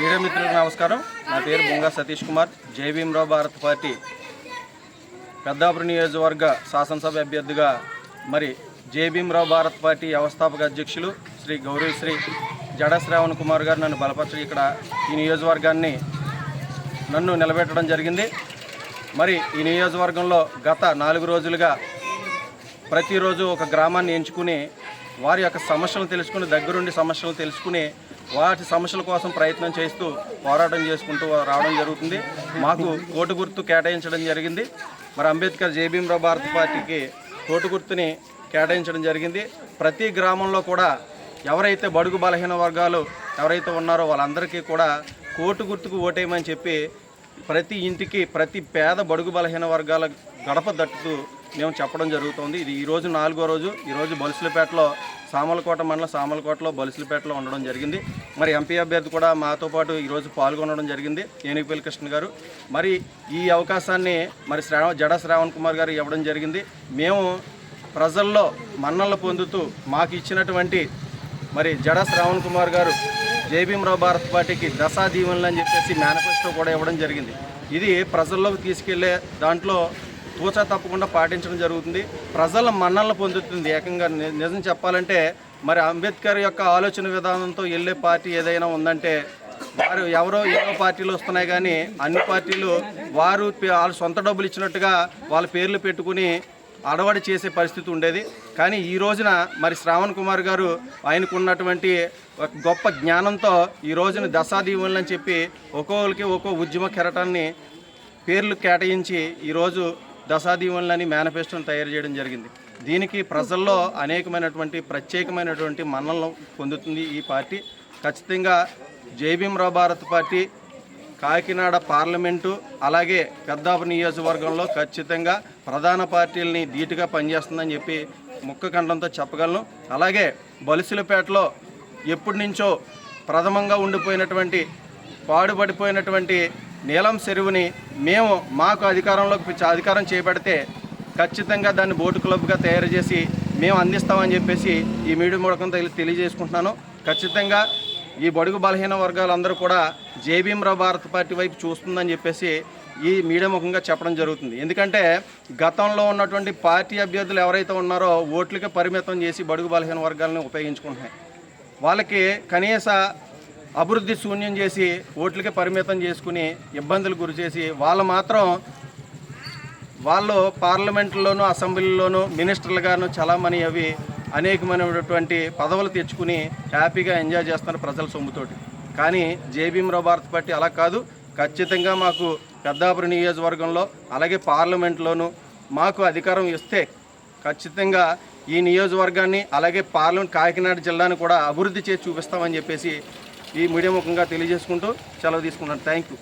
Media మిత్రులకు నమస్కారం. నా పేరు బొంగా సతీష్ కుమార్. జై భీమరావు భారత్ పార్టీ పెద్దాపురం నియోజకవర్గ శాసనసభ అభ్యర్థిగా మరి జై భీమరావు భారత్ పార్టీ వ్యవస్థాపక అధ్యక్షులు శ్రీ గౌరీ శ్రీ జడ శ్రావణ్ కుమార్ గారు నన్ను బలపరచడం ఇక్కడ ఈ నియోజకవర్గాన్ని నన్ను నిలబెట్టడం జరిగింది. మరి ఈ నియోజకవర్గంలో గత నాలుగు రోజులుగా ప్రతిరోజు ఒక గ్రామాన్ని ఎంచుకుని వారి యొక్క సమస్యలను తెలుసుకుని దగ్గరుండి సమస్యలను తెలుసుకుని వాటి సమస్యల కోసం ప్రయత్నం చేస్తూ పోరాటం చేసుకుంటూ రావడం జరుగుతుంది. మాకు కోటు గుర్తు కేటాయించడం జరిగింది. మరి అంబేద్కర్ జేబీఎంరావు భారత పార్టీకి కోటు గుర్తుని కేటాయించడం జరిగింది. ప్రతి గ్రామంలో కూడా ఎవరైతే బడుగు బలహీన వర్గాలు ఎవరైతే ఉన్నారో వాళ్ళందరికీ కూడా కోటు గుర్తుకు ఓటేయమని చెప్పి ప్రతి ఇంటికి ప్రతి పేద బడుగు బలహీన వర్గాల గడప దట్టుతూ మేము చెప్పడం జరుగుతుంది. ఇది ఈరోజు నాలుగో రోజు. ఈరోజు బలుసులపేటలో సామలకోట మండలం సామలకోటలో బలుసులపేటలో ఉండడం జరిగింది. మరి ఎంపీ అభ్యర్థి కూడా మాతో పాటు ఈరోజు పాల్గొనడం జరిగింది. ఏనుగుపల్లి కృష్ణ గారు. మరి ఈ అవకాశాన్ని మరి శ్రావణ జడ శ్రావణ్ కుమార్ గారు ఇవ్వడం జరిగింది. మేము ప్రజల్లో మన్నలు పొందుతూ మాకు ఇచ్చినటువంటి మరి జడ శ్రావణ్ కుమార్ గారు జేబీఎంరావు భారత్ పార్టీకి దశా దీవెనలు అని చెప్పేసి మేనిఫెస్టో కూడా ఇవ్వడం జరిగింది. ఇది ప్రజల్లోకి తీసుకెళ్ళే దాంట్లో తూచా తప్పకుండా పాటించడం జరుగుతుంది. ప్రజల మన్నలను పొందుతుంది ఏకంగా నిజం చెప్పాలంటే మరి అంబేద్కర్ యొక్క ఆలోచన విధానంతో వెళ్ళే పార్టీ ఏదైనా ఉందంటే వారు ఎవరో ఎన్నో పార్టీలు వస్తున్నాయి కానీ అన్ని పార్టీలు వారు వాళ్ళ సొంత డబ్బులు ఇచ్చినట్టుగా వాళ్ళ పేర్లు పెట్టుకుని అడవాడి చేసే పరిస్థితి ఉండేది. కానీ ఈ రోజున మరి శ్రావణ్ కుమార్ గారు ఆయనకు ఉన్నటువంటి ఒక గొప్ప జ్ఞానంతో ఈ రోజున దశాదీవులని అని చెప్పి ఒక్కొక్కరికి ఒక్కో ఉద్యమ కెరటాన్ని పేర్లు కేటాయించి ఈరోజు దశాదీవులని మేనిఫెస్టోని తయారు చేయడం జరిగింది. దీనికి ప్రజల్లో అనేకమైనటువంటి ప్రత్యేకమైనటువంటి మన్నలను పొందుతుంది ఈ పార్టీ. ఖచ్చితంగా జైభీమరావు భారత్ పార్టీ కాకినాడ పార్లమెంటు అలాగే పెద్దాపు నియోజకవర్గంలో ఖచ్చితంగా ప్రధాన పార్టీలని ధీటుగా పనిచేస్తుందని చెప్పి ముక్క కంఠంతో చెప్పగలను. అలాగే బలిసిలపేటలో ఎప్పటి నుంచో ప్రథమంగా ఉండిపోయినటువంటి పాడుపడిపోయినటువంటి నీలం చెరువుని మేము మాకు అధికారంలోకి అధికారం చేపడితే ఖచ్చితంగా దాన్ని బోటు క్లబ్గా తయారు చేసి మేము అందిస్తామని చెప్పేసి ఈ మీడియా మూలకం తెలి- తెలియజేసుకుంటున్నాను. ఖచ్చితంగా ఈ బడుగు బలహీన వర్గాలందరూ కూడా జేబీఎంరావు భారత్ పార్టీ వైపు చూస్తుందని చెప్పేసి ఈ మీడియా ముఖంగా చెప్పడం జరుగుతుంది. ఎందుకంటే గతంలో ఉన్నటువంటి పార్టీ అభ్యర్థులు ఎవరైతే ఉన్నారో ఓట్లకే పరిమితం చేసి బడుగు బలహీన వర్గాలను ఉపయోగించుకుంటున్నాయి. వాళ్ళకి కనీస అభివృద్ధి శూన్యం చేసి ఓట్లకే పరిమితం చేసుకుని ఇబ్బందులు గురి చేసి వాళ్ళు మాత్రం వాళ్ళు పార్లమెంట్లోనూ అసెంబ్లీలోనూ మినిస్టర్లుగాను చలామణి అవి అనేకమైనటువంటి పదవులు తెచ్చుకుని హ్యాపీగా ఎంజాయ్ చేస్తున్నారు ప్రజల సొమ్ముతోటి. కానీ జేబీఎంరావు భారత్ పార్టీ అలా కాదు. ఖచ్చితంగా మాకు పెద్దాపురి నియోజకవర్గంలో అలాగే పార్లమెంట్లోనూ మాకు అధికారం ఇస్తే ఖచ్చితంగా ఈ నియోజకవర్గాన్ని అలాగే పార్లమెంట్ కాకినాడ జిల్లాను కూడా అభివృద్ధి చేసి చూపిస్తామని చెప్పేసి ఈ మీడియా ముఖంగా తెలియజేసుకుంటూ సెలవు తీసుకుంటాను థ్యాంక్ యూ